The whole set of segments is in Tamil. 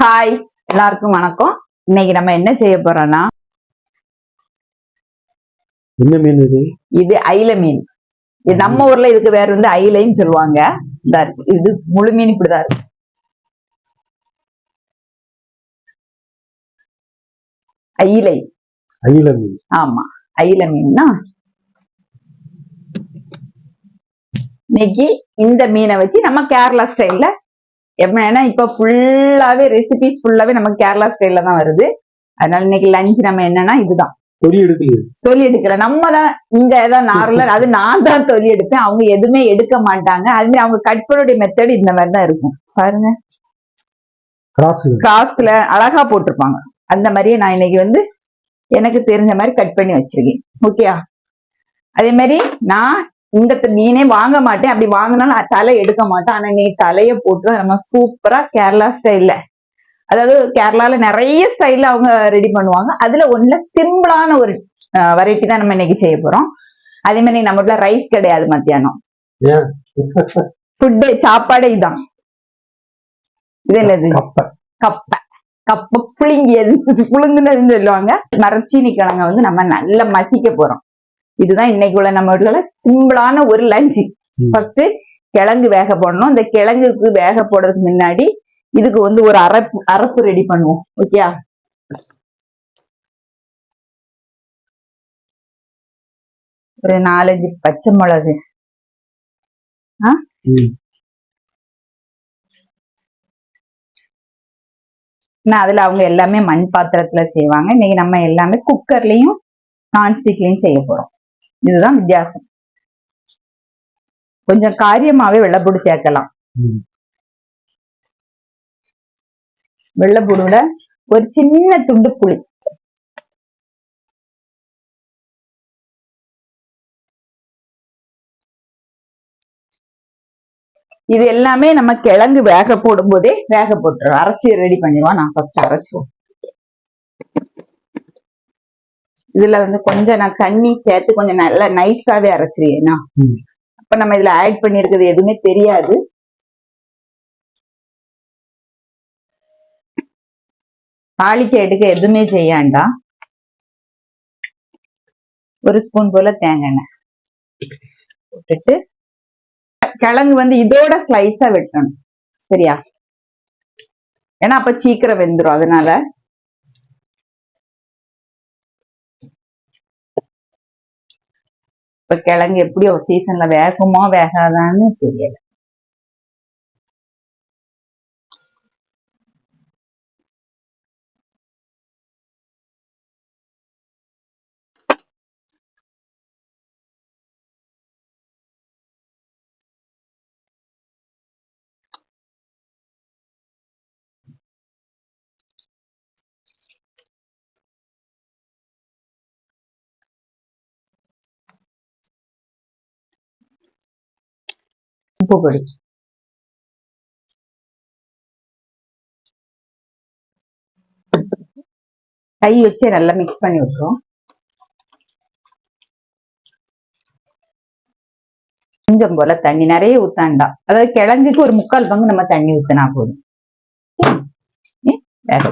ஹாய் எல்லாருக்கும் வணக்கம். இன்னைக்கு நம்ம என்ன செய்ய போறோம்னா என்ன மீன் இது? இது ஐல மீன். இது நம்ம ஊர்ல இதுக்கு வேற வந்து ஐலைன்னு சொல்லுவாங்க. இதா இருக்கு இது முழு மீன் இப்படிதான் இருக்கு. ஐலை அயில மீன். ஆமா ஐல மீன்னா இன்னைக்கு இந்த மீனை வச்சு நம்ம கேரளா ஸ்டைல்ல ஏன்னா இப்ப ஃபுல்லாவே ரெசிபிஸ் ஃபுல்லாவே நம்ம கேரளா ஸ்டைல்ல தான் வருது. அதனால இன்னைக்கு லஞ்ச் நம்ம என்னன்னா இதுதான். தொலி எடுக்கல. நம்ம தான் இந்த இதான் நார்மலா அது நான் தான் தொலி எடுப்பேன். அவங்க எதுவுமே எடுக்க மாட்டாங்க. அது அவங்க கட் பண்ணுடைய மெத்தட் இந்த மாதிரி தான் இருக்கும். பாருங்க. கிராஸ் கிராஸ்ல அழகா போட்டிருப்பாங்க. அந்த மாதிரியே நான் இன்னைக்கு வந்து எனக்கு தெரிஞ்ச மாதிரி கட் பண்ணி வச்சிருக்கேன். ஓகேயா அதே மாதிரி நான் இந்த மீனே வாங்க மாட்டேன். அப்படி வாங்கினாலும் தலை எடுக்க மாட்டேன். ஆனா நீ தலையை போட்டு நம்ம சூப்பரா கேரளா ஸ்டைல்ல அதாவது கேரளால நிறைய ஸ்டைல்ல அவங்க ரெடி பண்ணுவாங்க. அதுல ஒண்ணுல சிம்பிளான ஒரு வெரைட்டி தான் நம்ம இன்னைக்கு செய்ய போறோம். அதே மாதிரி நம்ம வீட்ல ரைஸ் கிடையாது மத்தியானம். ஃபுட்டு சாப்பாடே இதான். இது என்னது கப்பை. கப்பை. கப்பை புளிங்கியது புழுங்குனதுன்னு சொல்லுவாங்க. மரச்சீனி கிழங்க வந்து நம்ம நல்லா மசிக்க போறோம். இதுதான் இன்னைக்கு உள்ள நம்ம வீட்டுல சிம்பிளான ஒரு லஞ்சு. ஃபர்ஸ்ட் கிழங்கு வேக போடணும். இந்த கிழங்குக்கு வேக போடுறதுக்கு முன்னாடி இதுக்கு வந்து ஒரு அரப்பு அரப்பு ரெடி பண்ணுவோம். ஓகேயா ஒரு நாலஞ்சு பச்சை மிளகு. நான் அதுல அவங்க எல்லாமே மண் பாத்திரத்துல செய்வாங்க. இன்னைக்கு நம்ம எல்லாமே குக்கர்லயும் நான்ஸ்டிக்லயும் செய்ய போறோம். இதுதான் வித்தியாசம். கொஞ்சம் காரியமாவே வெள்ளைப்பூடு சேர்க்கலாம். ம். வெள்ளைப்பூடுல ஒரு சின்ன துண்டு புளி. இது எல்லாமே நம்ம கிழங்கு வேக போடும் போதே வேக போட்டுரும் அரைச்சி ரெடி பண்ணிடுவோம். நான் ஃபர்ஸ்ட் அரைச்சிடுவோம் இதுல வந்து கொஞ்சம் நான் தண்ணி சேர்த்து கொஞ்சம் நல்லா நைஸாவே அரைச்சிருவேனா. இப்ப அப்ப நம்ம இதுல ஆட் பண்ணிருக்கிறது எதுவுமே தெரியாது. தாளிக்க எடுக்க எதுவுமே செய்யாண்டா ஒரு ஸ்பூன் போல தேங்காய் எண்ணெய் போட்டுட்டு கிழங்கு வந்து இதோட ஸ்லைஸா வெட்டணும். சரியா? ஏன்னா அப்ப சீக்கிரம் வெந்துரும் அதனால இப்ப கிழங்கு எப்படி ஒரு சீசன்ல வேகமா வேகாதான்னு தெரியல. உப்பு பொடி கை வச்சு நல்லா மிக்ஸ் பண்ணி விட்டுரும். கொஞ்சம் போல தண்ணி நிறைய ஊத்தாண்டா. அதாவது கிழங்குக்கு ஒரு முக்கால் பங்கு நம்ம தண்ணி ஊத்தினா போதும். வேற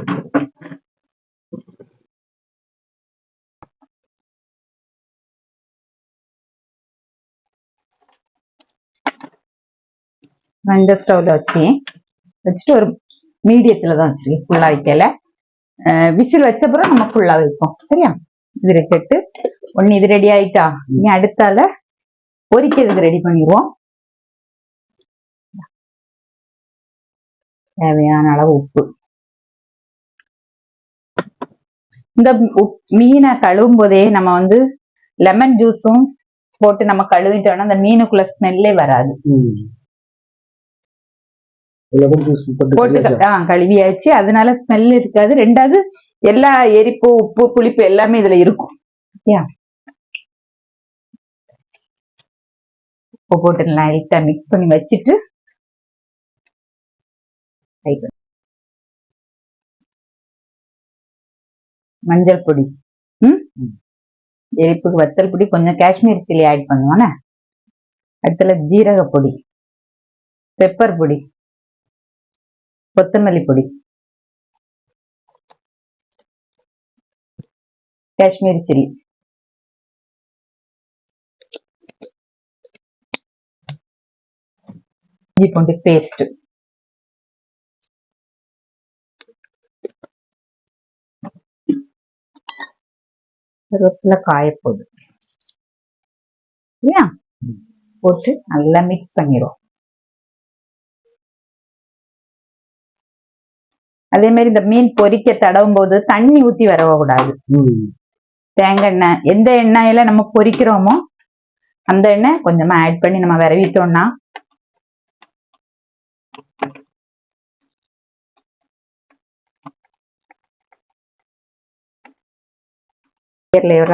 வேக ஸ்டவ்ல வச்சு வச்சுட்டு ஒரு மீடியத்துல தான் வச்சிருக்கேன் ஃபுல்லா வைக்கல. விசில் வச்ச அப்புறம் நம்ம ஃபுல்லா வைப்போம். சரியா? இது வச்சுட்டு ஒண்ணு இது ரெடி ஆயிட்டா? இனி அடுத்தால பொறிக்கிறதுக்கு ரெடி பண்ணிடுவோம். தேவையான அளவு உப்பு. இந்த உப்- மீனை கழுவும் போதே நம்ம வந்து லெமன் ஜூஸும் போட்டு நம்ம கழுவிட்டோம்னா அந்த மீனுக்குள்ள ஸ்மெல்லே வராது. போட்டு கழுவியாச்சு? அதனால ஸ்மெல் இருக்காது. ரெண்டாவது எல்லா எரிப்பு உப்பு புளிப்பு எல்லாமே இதுல இருக்கும். ஓகேயா உப்பு போட்டு லைட்டா மிக்ஸ் பண்ணி வச்சுட்டு. மஞ்சள் பொடி. ம். எரிப்புக்கு வத்தல் பொடி கொஞ்சம் காஷ்மீர் சில்லி ஆட் பண்ணுவானே அடுத்துல ஜீரக பொடி பெப்பர் பொடி. கொத்தமல்லி பொடி. காஷ்மீரி சில்லி. ಈ ಪುಂಡಿ ಪೇಸ್ಟ್ கருவேப்பில காயப்போடு. இல்லையா? போட்டு நல்லா மிக்ஸ் பண்ணிடுவோம் அதே மாதிரி இந்த மீன் பொரிக்க தடவும் போது தண்ணி ஊத்தி வரவ கூடாது ம். தேங்காய் எண்ணெய் எந்த எண்ணெயில நம்ம பொரிக்கிறோமோ அந்த எண்ணெய் கொஞ்சமா ஆட் பண்ணி நம்ம விரவிட்டோம்னா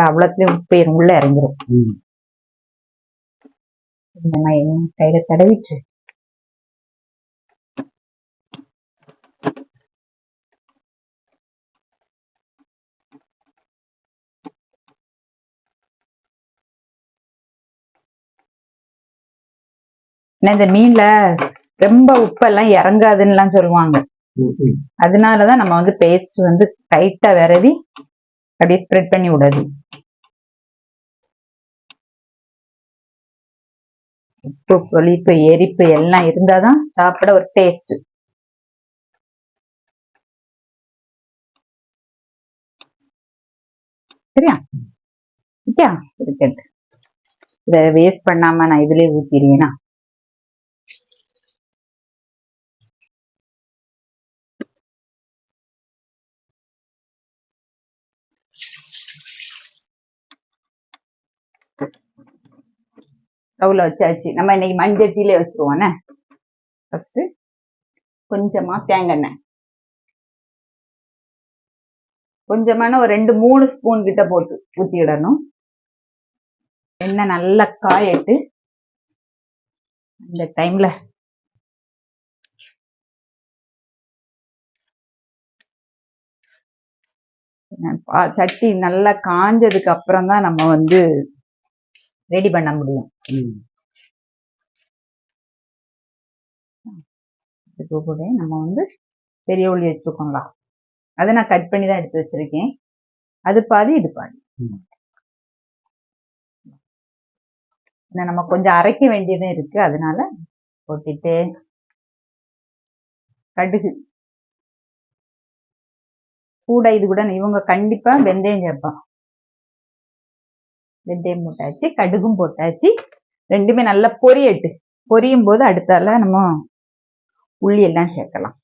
அவ்வளோத்துலயும் உப்பு உள்ள இறங்கிரும். இந்த மாதிரி கையில தடவிட்டு ஏன்னா இந்த மீன்ல ரொம்ப உப்பெல்லாம் இறங்காதுன்னுலாம் சொல்லுவாங்க. அதனாலதான் நம்ம வந்து பேஸ்ட் வந்து டைட்டா விரவி அப்படியே ஸ்ப்ரெட் பண்ணி விடுறது. உப்பு புளிப்பு எரிப்பு எல்லாம் இருந்தாதான் சாப்பிட ஒரு டேஸ்ட் சரியா? இருக்கட்டு இதை வேஸ்ட் பண்ணாம நான் இதுலயே ஊத்திடுவேனா ஸ்டவ்ல வச்சாச்சு. நம்ம இன்னைக்கு மண்சட்டியிலே வச்சிருவோண்ணே ஃபர்ஸ்ட் கொஞ்சமா தேங்காய் எண்ணெய். கொஞ்சமான ஒரு ரெண்டு மூணு ஸ்பூன் கிட்ட போட்டு ஊத்திடணும் எண்ணெய் நல்லா காயட்டு. இந்த டைம்ல சட்டி நல்லா காஞ்சதுக்கு அப்புறம் தான் நம்ம வந்து ரெடி பண்ண முடியும். கூட நம்ம வந்து பெரிய உள்ளி வச்சுக்கோங்களா அதை நான் கட் பண்ணி தான் எடுத்து வச்சிருக்கேன். அது பாதி இது பாதி. நம்ம கொஞ்சம் அரைக்க வேண்டியதும் இருக்கு. அதனால போட்டுட்டு கடுகு. கூட இது கூட இவங்க கண்டிப்பா வெந்தயம் சேர்ப்பான் வெந்தயம் போட்டாச்சு கடுகும் போட்டாச்சு. ரெண்டுமே நல்லா பொரியட்டு. பொரியும் போது அடுத்தால நம்ம உள்ளி எல்லாம் சேர்க்கலாம்.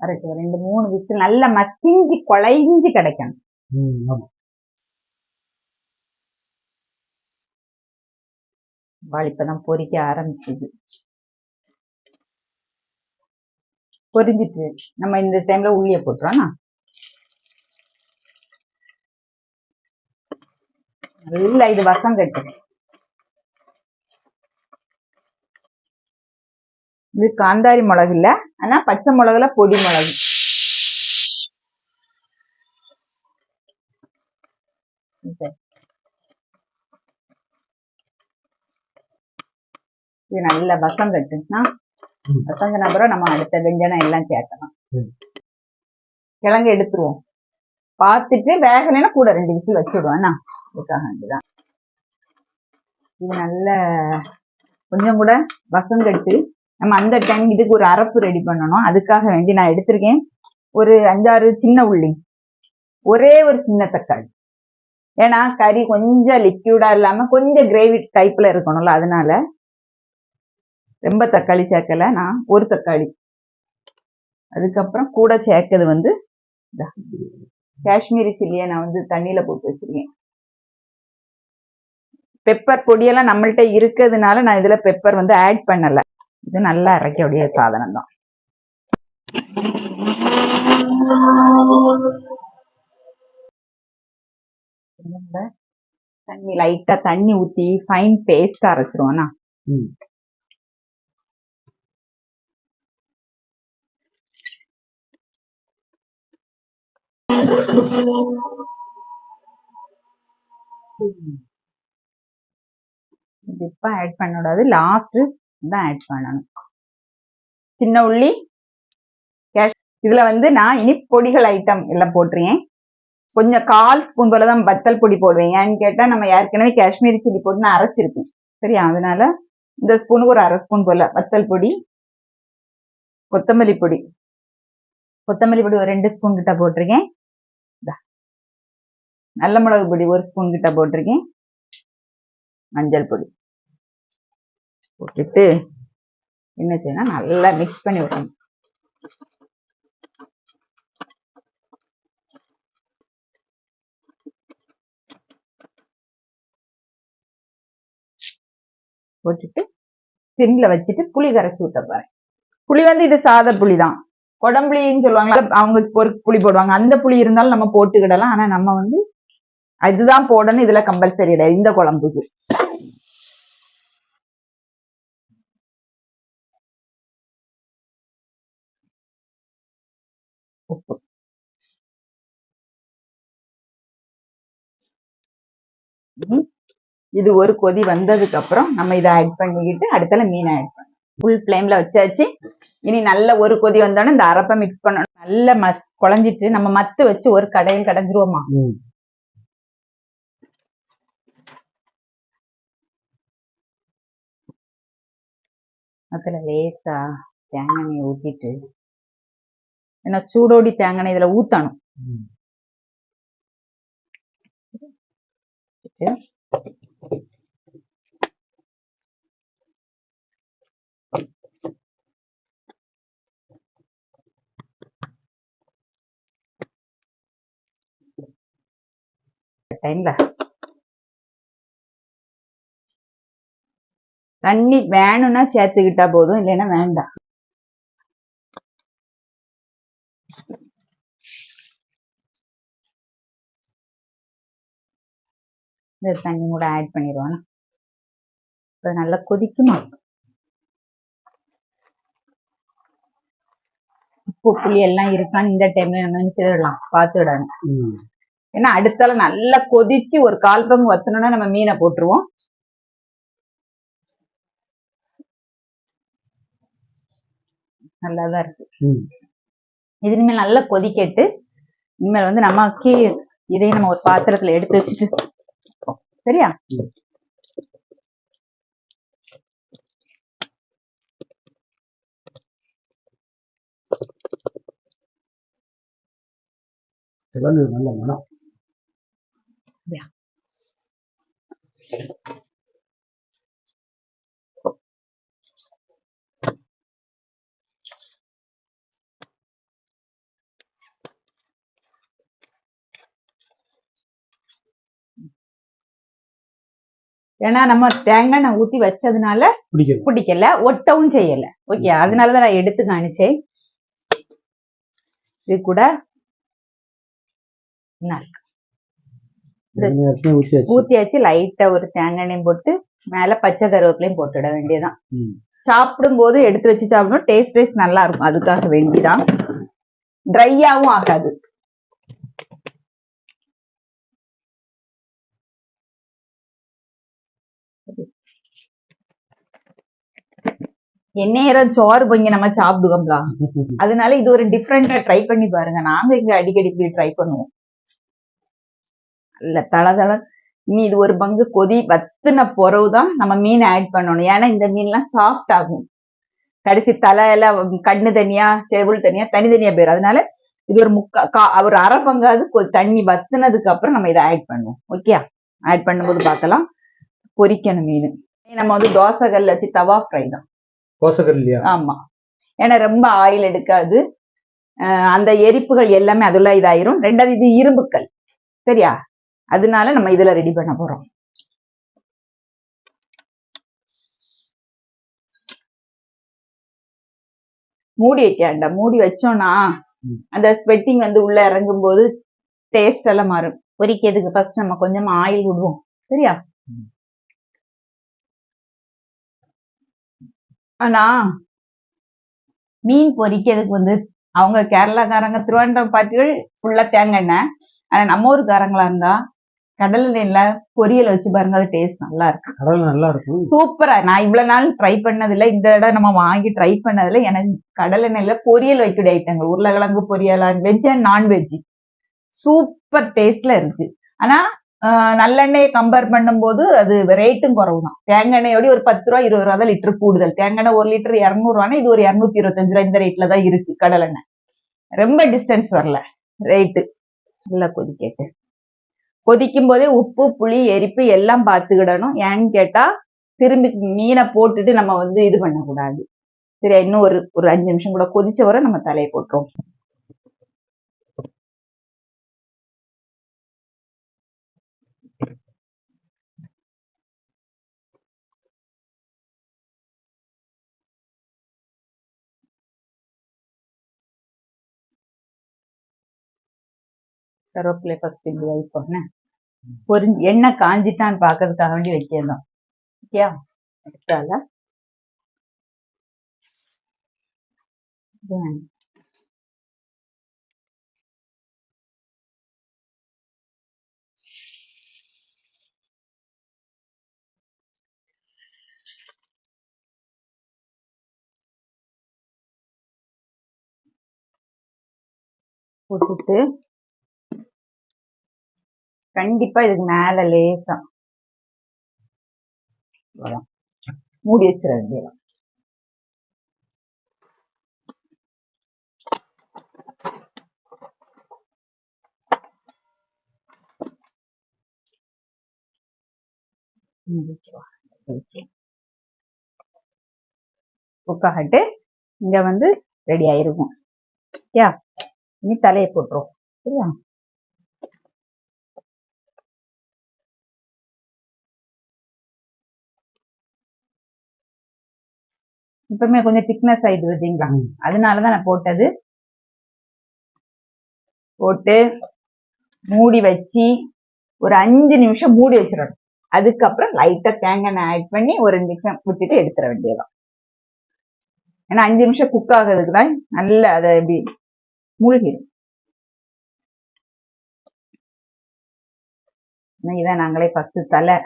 கரெக்ட் ரெண்டு மூணு விசில் நல்லா மசிஞ்சு குழைஞ்சு கிடைக்கணும். ம், ஆமா. வாள் இப்பதான் பொரிக்க ஆரம்பிச்சது. பொரிஞ்சிட்டு நம்ம இந்த டைம்ல உள்ளிய போட்டுறோம்னா நல்லா இது வசம் கட்டு. இது காந்தாரி மிளகு இல்ல ஆனா பச்சை மிளகுல பொடி மிளகு. இது. இது நல்ல வசம் கட்டுனா ம். வசங்கின அப்புறம் நம்ம அடுத்த வெஞ்சனம் எல்லாம் சேர்க்கணும். கிழங்கு எடுத்துருவோம். பார்த்துட்டு வேகலைன்னா கூட ரெண்டு விசில் வச்சுடுவோம். என்ன அதுக்காக வேண்டிதான் இது நல்ல கொஞ்சம் கூட வசங்கட்டு. நம்ம அந்த டைம் இதுக்கு ஒரு அரப்பு ரெடி பண்ணணும். அதுக்காக வேண்டி நான் எடுத்திருக்கேன். ஒரு அஞ்சாறு சின்ன உள்ளி. ஒரே ஒரு சின்ன தக்காளி. ஏன்னா கறி கொஞ்சம் லிக்யூடா இல்லாம கொஞ்சம் கிரேவி டைப்ல இருக்கணும்ல அதனால ரொம்ப தக்காளி சேர்க்கல நான் ஒரு தக்காளி. அதுக்கப்புறம் கூட சேர்க்கறது வந்து காஷ்மீரி சில்லியை நான் வந்து தண்ணியில போட்டு வச்சிருக்கேன். பெப்பர் பொடியெல்லாம் நம்மள்ட்ட இருக்கிறதுனால நான் இதுல பெப்பர் வந்து ஆட் பண்ணல. இது நல்லா அரைக்கக்கூடிய சாதனம் தான் தண்ணி லைட்டா தண்ணி ஊத்தி ஃபைன் பேஸ்டா அரைச்சிருவோம்னா இப்ப ஆட் பண்ணக்கூடாது. லாஸ்ட் தான் ஆட் பண்ணணும். சின்ன உள்ளி கேஷ் இதுல வந்து நான் இனி பொடிகள் ஐட்டம் எல்லாம் போட்டுருக்கேன். கொஞ்சம் கால் ஸ்பூன் போல தான் வத்தல் பொடி போடுவேன். ஏன்னு கேட்டால் நம்ம ஏற்கனவே காஷ்மீரி சில்லி போட்டு நான் அரைச்சிருக்கேன். சரியா? அதனால இந்த ஸ்பூனுக்கு ஒரு அரை ஸ்பூன் போல வத்தல் பொடி கொத்தமல்லி பொடி. கொத்தமல்லி பொடி ஒரு ரெண்டு ஸ்பூன் கிட்ட போட்டிருக்கேன். நல்ல மிளகு பொடி ஒரு ஸ்பூன் கிட்ட போட்டிருக்கேன். மஞ்சள் பொடி. போட்டுட்டு என்ன செய்யணும் நல்லா மிக்ஸ் பண்ணி விடணும் போட்டுட்டு சிம்ல வச்சுட்டு புளி கரைச்சி விட்ட புளி வந்து இது சாத புளி தான் குடம்புளின்னு சொல்லுவாங்க அவங்க ஒரு புளி போடுவாங்க. அந்த புளி இருந்தாலும் நம்ம போட்டுக்கிடலாம். ஆனா நம்ம வந்து அதுதான் போடணும். இதுல கம்பல்சரி கிடையாது. இந்த குழம்புக்கு. உப்பு. இது ஒரு கொதி வந்ததுக்கு அப்புறம் நம்ம இதை ஆட் பண்ணிக்கிட்டு அடுத்தால மீனை ஆட் பண்ணணும். ஃபுல் ஃப்ளேம்ல வச்சாச்சு. இனி நல்ல ஒரு கொதி வந்தோடனே இந்த அரப்பை மிக்ஸ் பண்ணணும். நல்ல மஸ் குழஞ்சிட்டு நம்ம மத்து வச்சு ஒரு கடையில் கடைஞ்சிருவோமா. அதுல லேசா தேங்காய் ஊத்திட்டு ஏன்னா சூடோடி தேங்காய் இதுல ஊத்தணும். டைம்ல. தண்ணி வேணும்னா சேர்த்துக்கிட்டா போதும் இல்லைன்னா வேண்டாம். இந்த தண்ணி கூட ஆட் பண்ணிடுவானா இப்ப நல்லா கொதிக்குமா? உப்பு புளி எல்லாம் இருக்கான்னு இந்த டைம்ல நம்ம சேரலாம் பார்த்து விடணும் ஏன்னா அடுத்தால நல்லா கொதிச்சு ஒரு கால் பங்கு வத்தணும்னா நம்ம மீனை போட்டுருவோம். நல்லாதான் இருக்கு. இது இனிமேல் நல்லா கொதிக்கட்டு. இனிமேல் வந்து நம்ம கீ இதையும் நம்ம ஒரு பாத்திரத்துல எடுத்து வச்சுட்டு. சரியா? நல்ல மனம். ஏன்னா நம்ம தேங்காய் எண்ணெய் ஊத்தி வச்சதுனால பிடிக்கல. ஒட்டவும் செய்யல. ஓகே அதனாலதான் நான் எடுத்து காணிச்சேன். இது கூட இருக்கு? ஊத்தியாச்சு லைட்டா ஒரு தேங்காய் எண்ணெயும் போட்டு மேல பச்சை கருவேப்பிலையும் போட்டுட வேண்டியதுதான். ம். சாப்பிடும் போது எடுத்து வச்சு சாப்பிடணும் டேஸ்ட் டேஸ்ட் நல்லா இருக்கும். அதுக்காக வேண்டிதான். ட்ரையாவும் ஆகாது. எந்நேரம் சோறு பொங்கி நம்ம சாப்பிடுவோம்ல. அதனால இது ஒரு டிஃப்ரெண்டா ட்ரை பண்ணி பாருங்க. நாங்க இங்க அடிக்கடி இப்படி ட்ரை பண்ணுவோம். இல்ல தள தள இனி இது ஒரு பங்கு கொதி வத்துன பிறகுதான் நம்ம மீன் ஆட் பண்ணணும். ஏன்னா இந்த மீன்லாம் சாஃப்ட் ஆகும். கடைசி தலை எல்லாம் கண்ணு தனியா செவுள் தனியா தனித்தனியா போயிடும் அதனால இது ஒரு முக்கா கா- ஒரு அரை பங்காவது தண்ணி வத்துனதுக்கு அப்புறம் நம்ம இதை ஆட் பண்ணுவோம். ஓகே ஆட் பண்ணும்போது பார்க்கலாம். பொரிக்கணும் மீன். நம்ம வந்து தோசை கல்ல வச்சு தவா ஃப்ரை தான். இல்லையா ஆமா. ஏன்னா ரொம்ப ஆயில் எடுக்காது. அந்த எரிப்புகள் எல்லாமே அதுல இதாயிரும். ரெண்டாவது இது இரும்புக்கல். சரியா? அதனால நம்ம இதுல ரெடி பண்ண போறோம். மூடி வைக்க வேண்டாம் மூடி வச்சோம்னா. அந்த ஸ்வெட்டிங் வந்து உள்ள இறங்கும் போது டேஸ்ட் எல்லாம் மாறும். பொரிக்கிறதுக்கு ஃபர்ஸ்ட் நம்ம கொஞ்சமா ஆயில் விடுவோம். சரியா. ஆனா மீன் பொரிக்கிறதுக்கு வந்து அவங்க கேரளாக்காரங்க திருவனந்தபுரம் பார்ட்டிகள் ஃபுல்லா தேங்காய் எண்ணெய். ஆனா நம்ம ஊருக்காரங்களா இருந்தா கடல் எண்ணெயில பொரியல் வச்சு பாருங்க அது டேஸ்ட் நல்லா இருக்கு கடல் நல்லா இருக்கும் சூப்பரா நான் இவ்வளவு நாள் ட்ரை பண்ணதில்ல இந்த இடம் நம்ம வாங்கி ட்ரை பண்ணதில்ல எனக்கு கடல் எண்ணெயில பொரியல் வைக்கக்கூடிய ஐட்டங்கள் உருளைக்கிழங்கு பொரியல் வெஜ் அண்ட் நான்வெஜ் சூப்பர் டேஸ்ட்ல இருக்கு. ஆனா நல்லெண்ணெயை கம்பேர் பண்ணும்போது அது ரேட்டும் குறவு தான் தேங்காய் எண்ணெயோட ஒரு பத்து ரூபா இருபது ரூபா தான் லிட்டர் கூடுதல். தேங்காய் எண்ணெய் ஒரு லிட்டர் இரநூறுவானா இது ஒரு இரநூத்தி இருபத்தஞ்சு ரூபா இந்த ரேட்ல தான் இருக்கு கடல் எண்ணெய். ரொம்ப டிஸ்டன்ஸ் வரல ரேட்டு நல்லா கொதிக்கட்டு. கொதிக்கும் போதே உப்பு புளி எரிப்பு எல்லாம் பார்த்துக்கிடணும். ஏன்னு கேட்டால் திரும்பி மீனை போட்டுட்டு நம்ம வந்து இது பண்ணக்கூடாது. சரி இன்னும் ஒரு ஒரு அஞ்சு நிமிஷம் கூட கொதிச்ச வர நம்ம தலையை போட்டுரும் கருவேப்பிலை ஃபர்ஸ்ட் இப்படி வைப்போம் பொரி எண்ணெய் காஞ்சிட்டான்னு பார்க்கறதுக்காக வேண்டி வைக்கிறோம் ஓகேயா? எடுத்தால போட்டுட்டு கண்டிப்பா இதுக்கு மேல லேசா. மூடி வச்சிட வேண்டியதான் குக்காகட்டு இங்க வந்து ரெடி ஆயிருக்கும். இனி தலையை போட்டுரும் சரியா? இப்பவுமே கொஞ்சம் திக்னஸ் ஆயிடுது பார்த்தீங்களா. அதனாலதான் நான் போட்டது. போட்டு மூடி வச்சு ஒரு அஞ்சு நிமிஷம் மூடி வச்சிடணும். அதுக்கப்புறம் லைட்டா தேங்காய் ஆட் பண்ணி ஒரு ரெண்டு நிமிஷம் விட்டுட்டு எடுத்துட வேண்டியதுதான். ஏன்னா அஞ்சு நிமிஷம் குக் ஆகுறதுக்கு தான் நல்ல அதை எப்படி மூழ்கிடும். இதான் நாங்களே ஃபர்ஸ்ட் தலை.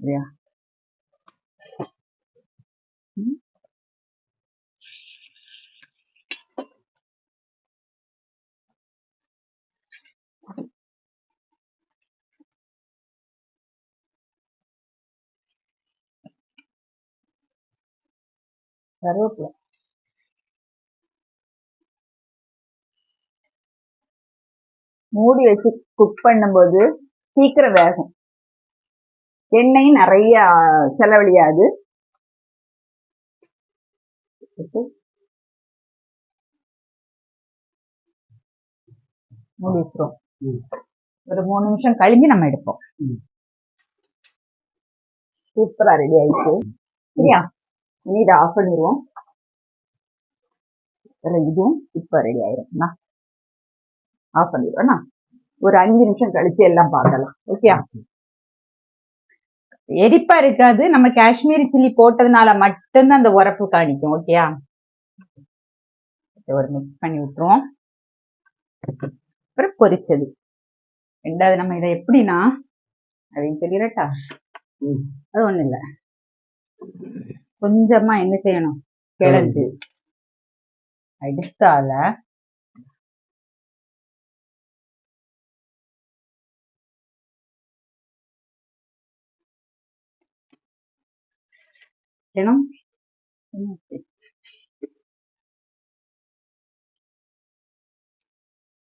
சரியா கருவேப்பிலை. மூடி வச்சு குக் பண்ணும்போது சீக்கிரம் வேகும். எண்ணெயும் நிறைய செலவழியாது. மூடி வச்சிரும். ஒரு மூணு நிமிஷம் கழிஞ்சு நம்ம எடுப்போம். சூப்பரா ரெடி ஆயிடுச்சு சரியா? இனி இதை ஆஃப் பண்ணிடுவோம் இதுவும் இப்ப ரெடி ஆயிரும் ஆஃப் பண்ணிடுவோம்னா ஒரு அஞ்சு நிமிஷம் கழிச்சு எல்லாம் பார்க்கலாம். ஓகே எரிப்பா இருக்காது. நம்ம காஷ்மீரி சில்லி போட்டதுனால மட்டும்தான் அந்த உரப்பு காணிக்கும். ஓகேயா ஒரு மிக்ஸ் பண்ணி விட்டுருவோம். அப்புறம் பொரிச்சது. ரெண்டாவது நம்ம இதை எப்படின்னா அப்படின்னு சொல்லிடட்டா. அது ஒண்ணும் இல்ல. கொஞ்சமா என்ன செய்யணும்? கிழங்கு அடுத்தால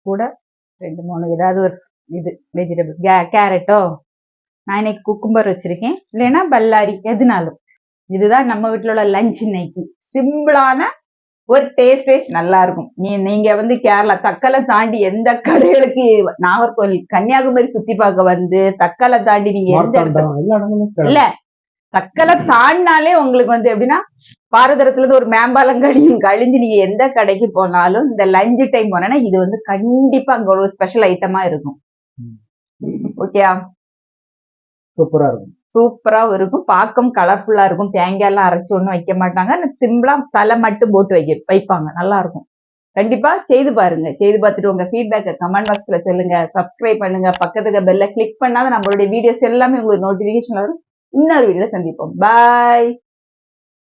கூட ரெண்டு மூணு ஏதாவது ஒரு இது வெஜிடபிள் கேரட்டோ. நான் இன்னைக்கு குக்கும்பர் வச்சிருக்கேன். இல்லைன்னா பல்லாரி எதுனாலும். இதுதான் நம்ம வீட்டில் உள்ள லஞ்ச் இன்னைக்கு. சிம்பிளான ஒரு டேஸ்ட் வைஸ் நல்லா இருக்கும். நீ நீங்க வந்து கேரளா தக்கலை தாண்டி எந்த கடைகளுக்கு நாகர்கோவில் கன்னியாகுமரி சுத்தி பார்க்க வந்து தக்கலை தாண்டி நீங்க எந்த. இல்ல. தக்கலை தாண்டினாலே உங்களுக்கு வந்து எப்படின்னா பாரதரத்துல இருந்து ஒரு மேம்பாலம் கழியும் கழிஞ்சு நீங்க எந்த கடைக்கு போனாலும் இந்த லஞ்ச் டைம் போனா இது வந்து கண்டிப்பா அங்க ஒரு ஸ்பெஷல் ஐட்டமா இருக்கும். ஓகேயா சூப்பரா இருக்கும். சூப்பராகவும் இருக்கும். பார்க்கும் கலர்ஃபுல்லா இருக்கும். தேங்காய் எல்லாம் அரைச்சு ஒன்றும் வைக்க மாட்டாங்க. சிம்பிளா தலை மட்டும் போட்டு வைக்க வைப்பாங்க. நல்லா இருக்கும். கண்டிப்பா செய்து பாருங்க. செய்து பார்த்துட்டு உங்க ஃபீட்பேக்கை கமெண்ட் பாக்ஸில் சொல்லுங்க. சப்ஸ்கிரைப் பண்ணுங்க. பக்கத்துக்கு பெல்ல கிளிக் பண்ணாத நம்மளுடைய வீடியோஸ் எல்லாமே உங்களுக்கு நோட்டிஃபிகேஷன் வரும். இன்னொரு வீடியோல சந்திப்போம். பாய்